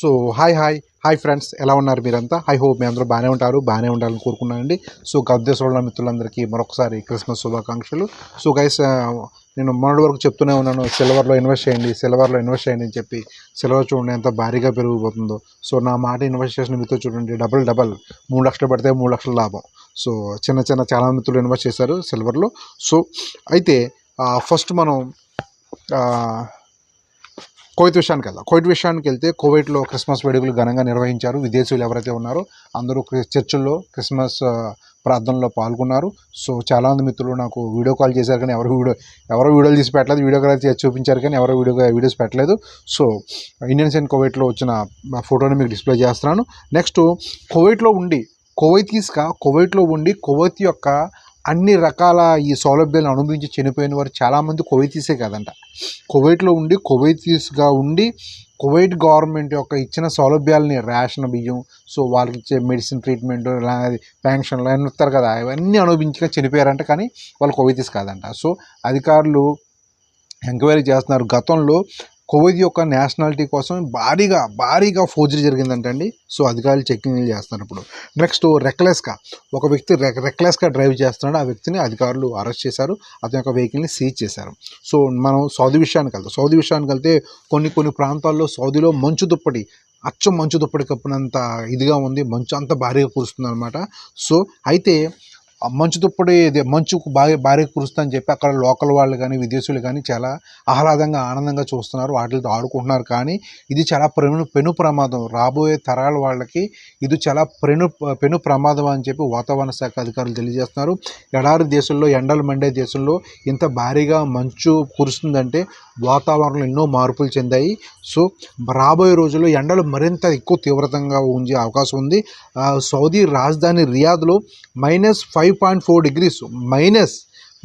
So hi hi. Hi friends. ఎలా ఉన్నారు మీరంతా? ఐ హోప్ మీ అందరూ బాగానే ఉంటారు బాగానే ఉండాలని కోరుకున్నానండి. సో గద్దేశ్వరుల మిత్రులందరికీ మరొకసారి క్రిస్మస్ శుభాకాంక్షలు. సో గైస్ నేను మొన్నటి వరకు చెప్తూనే ఉన్నాను సిల్వర్లో ఇన్వెస్ట్ చేయండి సిల్వర్లో ఇన్వెస్ట్ చేయండి అని చెప్పి. సిల్వర్ చూడండి ఎంత భారీగా పెరిగిపోతుందో. సో నా మాట ఇన్వెస్ట్ చేసిన మీతో చూడండి డబల్ డబల్. మూడు లక్షలు పడితే మూడు లక్షల లాభం. సో చిన్న చిన్న చాలా మిత్రులు ఇన్వెస్ట్ చేశారు సిల్వర్లో. సో అయితే ఫస్ట్ మనం ఆ, కోవిడ్ విషయానికి వెళ్దాం. కోవిడ్ విషయానికి వెళ్తే కోవిడ్లో క్రిస్మస్ వేడుకలు ఘనంగా నిర్వహించారు. విదేశీయులు ఎవరైతే ఉన్నారో అందరూ చర్చిల్లో క్రిస్మస్ ప్రార్థనలో పాల్గొన్నారు. సో చాలామంది మిత్రులు నాకు వీడియో కాల్ చేశారు కానీ ఎవరు వీడియో ఎవరో వీడియోలు తీసి పెట్టలేదు. వీడియో కాల్ చేసి చూపించారు కానీ ఎవరో వీడియో వీడియోస్ పెట్టలేదు. సో ఇండియన్స్ అండ్ కోవిడ్లో వచ్చిన ఫోటోని మీకు డిస్ప్లే చేస్తున్నాను. నెక్స్ట్ కువైట్లో ఉండి కోవైతీస్గా కోవైట్లో ఉండి కోవైత్ యొక్క అన్ని రకాల ఈ సౌలభ్యాలను అనుభవించి చనిపోయిన వారు చాలామంది కువైతీసే కాదంట. కువైట్లో ఉండి కువైతీస్గా ఉండి కువైట్ గవర్నమెంట్ యొక్క ఇచ్చిన సౌలభ్యాలని రేషన్ బియ్యం సో వాళ్ళకి ఇచ్చే మెడిసిన్ ట్రీట్మెంట్ పెన్షన్లు అన్నీ ఇస్తారు కదా అవన్నీ అనుభవించగా చనిపోయారంట కానీ వాళ్ళు కువైతీస్ కాదంట. సో అధికారులు ఎంక్వైరీ చేస్తున్నారు. గతంలో కువైత్ యొక్క నేషనాలిటీ కోసం భారీగా భారీగా ఫోర్జరీ జరిగిందంటండి. సో అధికారులు చెక్కింగ్ చేస్తున్నారు ఇప్పుడు. నెక్స్ట్ రెక్లెస్గా ఒక వ్యక్తి రెక్ రెక్లెస్గా డ్రైవ్ చేస్తున్నాడు. ఆ వ్యక్తిని అధికారులు అరెస్ట్ చేశారు. అతని యొక్క వెహికల్ని సీజ్ చేశారు. సో మనం సౌదీ విషయానికి వెళ్తాం సౌదీ విషయానికి వెళ్తే కొన్ని కొన్ని ప్రాంతాల్లో సౌదీలో మంచు దుప్పటి అచ్చం మంచు దుప్పటి కప్పినంత ఇదిగా ఉంది. మంచు అంత భారీగా కురుస్తుంది అనమాట సో అయితే మంచు తుప్పడి ఇది మంచు బాగా భారీగా కురుస్తుందని చెప్పి అక్కడ లోకల్ వాళ్ళు కానీ విదేశీయులు కానీ చాలా ఆహ్లాదంగా ఆనందంగా చూస్తున్నారు. వాటితో ఆడుకుంటున్నారు. కానీ ఇది చాలా పెను పెను ప్రమాదం. రాబోయే తరాల వాళ్ళకి ఇది చాలా పెను పెను ప్రమాదం అని చెప్పి వాతావరణ శాఖ అధికారులు తెలియజేస్తున్నారు. ఎడారి దేశంలో ఎండలు మండే దేశంలో ఇంత భారీగా మంచు కురుస్తుందంటే వాతావరణంలో ఎన్నో మార్పులు చెందాయి. సో రాబోయే రోజుల్లో ఎండలు మరింత ఎక్కువ తీవ్రతంగా ఉండే అవకాశం ఉంది. సౌదీ రాజధాని రియాద్లో minus five five point four degrees minus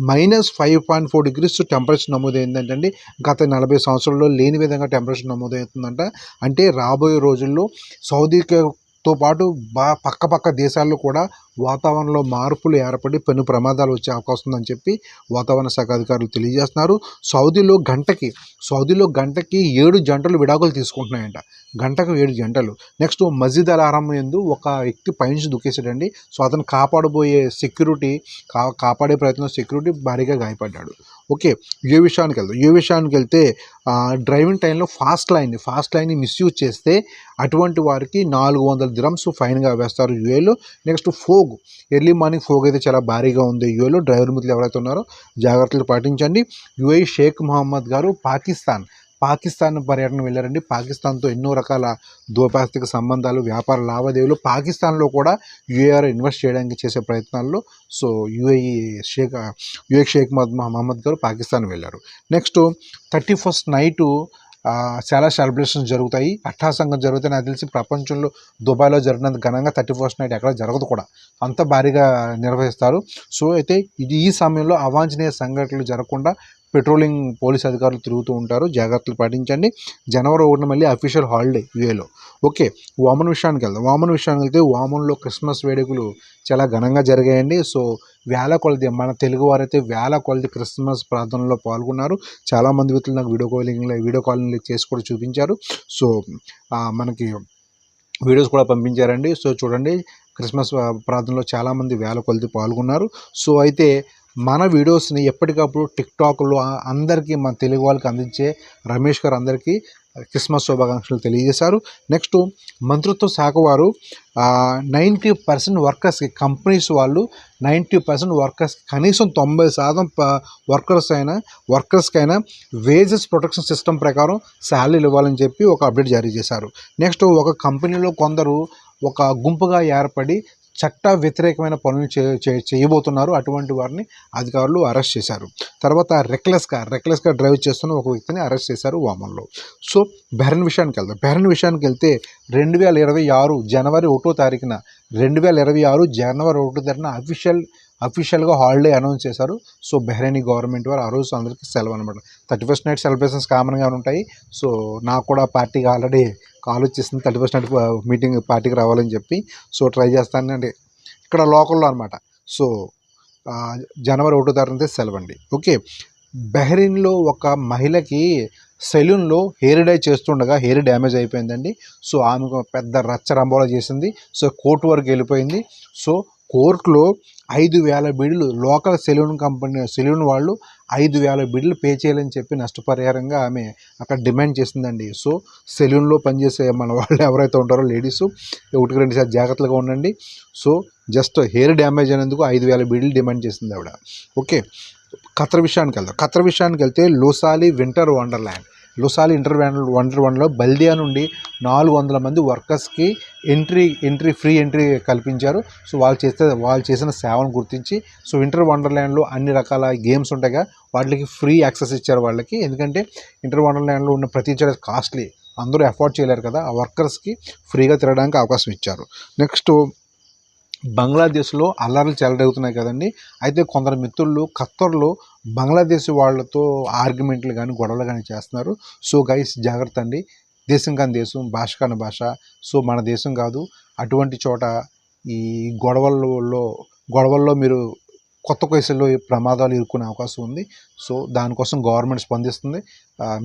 minus five point four degrees temperature నమోదైందంటండి. గత నలభై సంవత్సరాల్లో లేని విధంగా టెంపరేచర్ నమోదవుతుందంట. అంటే రాబోయే రోజుల్లో తో పాటు బా పక్క పక్క దేశాల్లో కూడా వాతావరణంలో మార్పులు ఏర్పడి పెను ప్రమాదాలు వచ్చే అవకాశం ఉందని చెప్పి వాతావరణ శాఖ అధికారులు తెలియజేస్తున్నారు. సౌదీలో గంటకి సౌదీలో గంటకి ఏడు జంటలు విడాకులు తీసుకుంటున్నాయంట. గంటకు ఏడు జంటలు. నెక్స్ట్ మస్జిద్ అల్ హరామ్ ఎందు ఒక వ్యక్తి పైనుంచి దుఃఖేశాడండి సో అతను కాపాడబోయే సెక్యూరిటీ కా కాపాడే ప్రయత్నం సెక్యూరిటీ భారీగా గాయపడ్డాడు. ఓకే ఏ విషయానికి వెళ్దాం? ఏ విషయానికి వెళ్తే డ్రైవింగ్ టైంలో ఫాస్ట్ లైన్ ఫాస్ట్ లైన్ని మిస్యూజ్ చేస్తే అటువంటి వారికి నాలుగు వందల దిరమ్స్ ఫైన్గా వేస్తారు యూఏలో. Next fog early morning fog అయితే చాలా భారీగా ఉంది యూఏలో. డ్రైవర్ మిత్రులు ఎవరైతే ఉన్నారో జాగ్రత్తలు పాటించండి. యుఏ షేక్ మహమ్మద్ గారు పాకిస్తాన్ పాకిస్తాన్ పర్యటన వెళ్ళారండి. పాకిస్తాన్తో ఎన్నో రకాల ద్వైపాక్షిక సంబంధాలు వ్యాపార లావాదేవీలు పాకిస్తాన్లో కూడా యూఏఆర్ ఇన్వెస్ట్ చేయడానికి చేసే ప్రయత్నాల్లో so UAE sheikh UAE sheikh Mohammed Mohammed గారు పాకిస్తాన్ వెళ్ళారు. నెక్స్ట్ థర్టీ ఫస్ట్ నైటు చాలా సెలబ్రేషన్స్ జరుగుతాయి. అట్టాసంగం జరుగుతాయి నాకు తెలిసి ప్రపంచంలో దుబాయ్లో జరిగినంత ఘనంగా థర్టీ ఫస్ట్ నైట్ ఎక్కడ జరగదు కూడా. అంత భారీగా నిర్వహిస్తారు. సో అయితే ఇది ఈ సమయంలో అవాంఛనీయ సంఘటనలు జరగకుండా పెట్రోలింగ్ పోలీస్ అధికారులు తిరుగుతూ ఉంటారు. జాగ్రత్తలు పాటించండి. జనవరి ఒకటిన మళ్ళీ అఫీషియల్ హాలిడే యూఏలో ఓకే వామన్ విషయానికి వెళ్దాం. వామన్ విషయానికి వెళ్తే వామన్లో క్రిస్మస్ వేడుకలు చాలా ఘనంగా జరిగాయండి. సో వేల కొలది మన తెలుగు వారైతే వేల కొలది క్రిస్మస్ ప్రార్థనలో పాల్గొన్నారు. చాలామంది వ్యక్తులు నాకు వీడియో కాలింగ్లో వీడియో కాలింగ్ చేసి కూడా చూపించారు. సో మనకి వీడియోస్ కూడా పంపించారండి. సో చూడండి క్రిస్మస్ ప్రార్థనలో చాలామంది వేల కొలది పాల్గొన్నారు. సో అయితే మన వీడియోస్ని ఎప్పటికప్పుడు టిక్టాక్లో అందరికీ మన తెలుగు వాళ్ళకి అందించే రమేష్ గారు అందరికీ క్రిస్మస్ శుభాకాంక్షలు తెలియజేశారు. నెక్స్ట్ మంత్రిత్వ శాఖ వారు నైంటీ పర్సెంట్ వర్కర్స్కి కంపెనీస్ వాళ్ళు నైంటీ పర్సెంట్ వర్కర్స్ కనీసం తొంభై శాతం వర్కర్స్ అయినా వర్కర్స్కైనా వేజెస్ ప్రొటెక్షన్ సిస్టమ్ ప్రకారం శాలరీలు ఇవ్వాలని చెప్పి ఒక అప్డేట్ జారీ చేశారు. నెక్స్ట్ ఒక కంపెనీలో కొందరు ఒక గుంపుగా ఏర్పడి చట్ట వ్యతిరేకమైన పనులు చే చేయబోతున్నారు. అటువంటి వారిని అధికారులు అరెస్ట్ చేశారు. తర్వాత రెక్లెస్గా రెక్లెస్గా డ్రైవ్ చేస్తున్న ఒక వ్యక్తిని అరెస్ట్ చేశారు వామన్లో. సో బెహ్రన్ విషయానికి వెళ్దాం. బెహ్రన్ విషయానికి వెళ్తే రెండు వేల ఇరవై ఆరు జనవరి ఒకటో తారీఖున రెండు వేల ఇరవై ఆరు జనవరి ఒకటో తారీఖున అఫీషియల్ అఫీషియల్గా హాలిడే అనౌన్స్ చేశారు. సో బెహ్రైనీ గవర్నమెంట్ వారు ఆ రోజు అందరికీ సెలవు అనమాట థర్టీ ఫస్ట్ నైట్ సెలబ్రేషన్స్ కామన్గా ఉంటాయి. సో నాకు కూడా పార్టీకి ఆల్రెడీ కాల్ వచ్చేసింది థర్టీ ఫస్ట్ నైట్ మీటింగ్ పార్టీకి రావాలని చెప్పి. సో ట్రై చేస్తానండి ఇక్కడ లోకల్లో అనమాట సో జనవరి ఒకటో తారీఖు సెలవు అండి ఓకే. బెహ్రీన్లో ఒక మహిళకి సెలూన్లో హెయిర్ డై చేస్తుండగా హెయిర్ డ్యామేజ్ అయిపోయిందండి. సో ఆమెకు పెద్ద రచ్చ రంబోలా చేసింది. సో కోర్టు వరకు వెళ్ళిపోయింది. సో కోర్టులో ఐదు వేల బిడ్లు లోకల్ సెలూన్ కంపెనీ సెలూన్ వాళ్ళు ఐదు వేల బిడ్లు పే చేయాలని చెప్పి నష్టపరిహారంగా ఆమె అక్కడ డిమాండ్ చేసిందండి. సో సెలూన్లో పనిచేసే మన వాళ్ళు ఎవరైతే ఉంటారో లేడీస్ ఒకటికి రెండుసార్లు జాగ్రత్తగా ఉండండి. సో జస్ట్ హెయిర్ డ్యామేజ్ అయినందుకు ఐదు వేల బిడ్లు డిమాండ్ చేసింది ఆవిడ. ఓకే ఖతర్ విషయానికి వెళ్దాం. ఖతర్ విషయానికి వెళ్తే లోసాలి winter wonderland Lusail inter wonder వన్లో బల్దియా నుండి నాలుగు వందల మంది వర్కర్స్కి ఎంట్రీ ఎంట్రీ ఫ్రీ ఎంట్రీ కల్పించారు. సో వాళ్ళు చేస్తే వాళ్ళు చేసిన సేవను గుర్తించి సో ఇంటర్ వండర్ల్యాండ్లో అన్ని రకాల గేమ్స్ ఉంటాయిగా వాటికి ఫ్రీ యాక్సెస్ ఇచ్చారు వాళ్ళకి. ఎందుకంటే ఇంటర్ వండర్ల్యాండ్లో ఉన్న ప్రతి చోట కాస్ట్లీ అందరూ అఫోర్డ్ చేయలేరు కదా ఆ వర్కర్స్కి ఫ్రీగా తిరగడానికి అవకాశం ఇచ్చారు. నెక్స్ట్ బంగ్లాదేశ్లో అల్లర్లు చెలరేగుతున్నాయి కదండి. అయితే కొందరు మిత్రులు ఖత్తర్లో బంగ్లాదేశ్ వాళ్ళతో ఆర్గ్యుమెంట్లు కానీ గొడవలు కానీ చేస్తున్నారు. సో గైస్ జాగ్రత్త అండి. దేశం కాని దేశం భాష కాని భాష. సో మన దేశం కాదు. అటువంటి చోట ఈ గొడవల్లో గొడవల్లో మీరు కొత్త కేసుల్లో ప్రమాదాలు ఇరుక్కునే అవకాశం ఉంది. సో దానికోసం గవర్నమెంట్ స్పందిస్తుంది.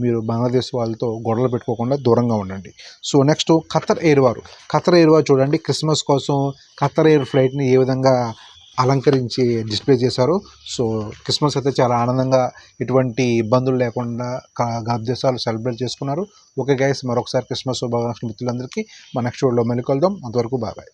మీరు బంగ్లాదేశ్ వాళ్ళతో గొడవలు పెట్టుకోకుండా దూరంగా ఉండండి. సో నెక్స్ట్ ఖత్తర్ ఎయిర్ వారు ఖత్తర్ ఎయిర్ వారు చూడండి క్రిస్మస్ కోసం ఖత్తర్ ఎయిర్ ఫ్లైట్ని ఏ విధంగా అలంకరించి డిస్ప్లే చేశారు. సో క్రిస్మస్ అయితే చాలా ఆనందంగా ఎటువంటి ఇబ్బందులు లేకుండా గర్భదేశాలు దేశాలు సెలబ్రేట్ చేసుకున్నారు. ఓకే గైస్ మరొకసారి క్రిస్మస్ శుభాకాంక్షలు మిత్రులందరికీ. మా నెక్స్ట్ వీడియోలో మళ్ళీ కలుద్దాం. అంతవరకు బాబాయ్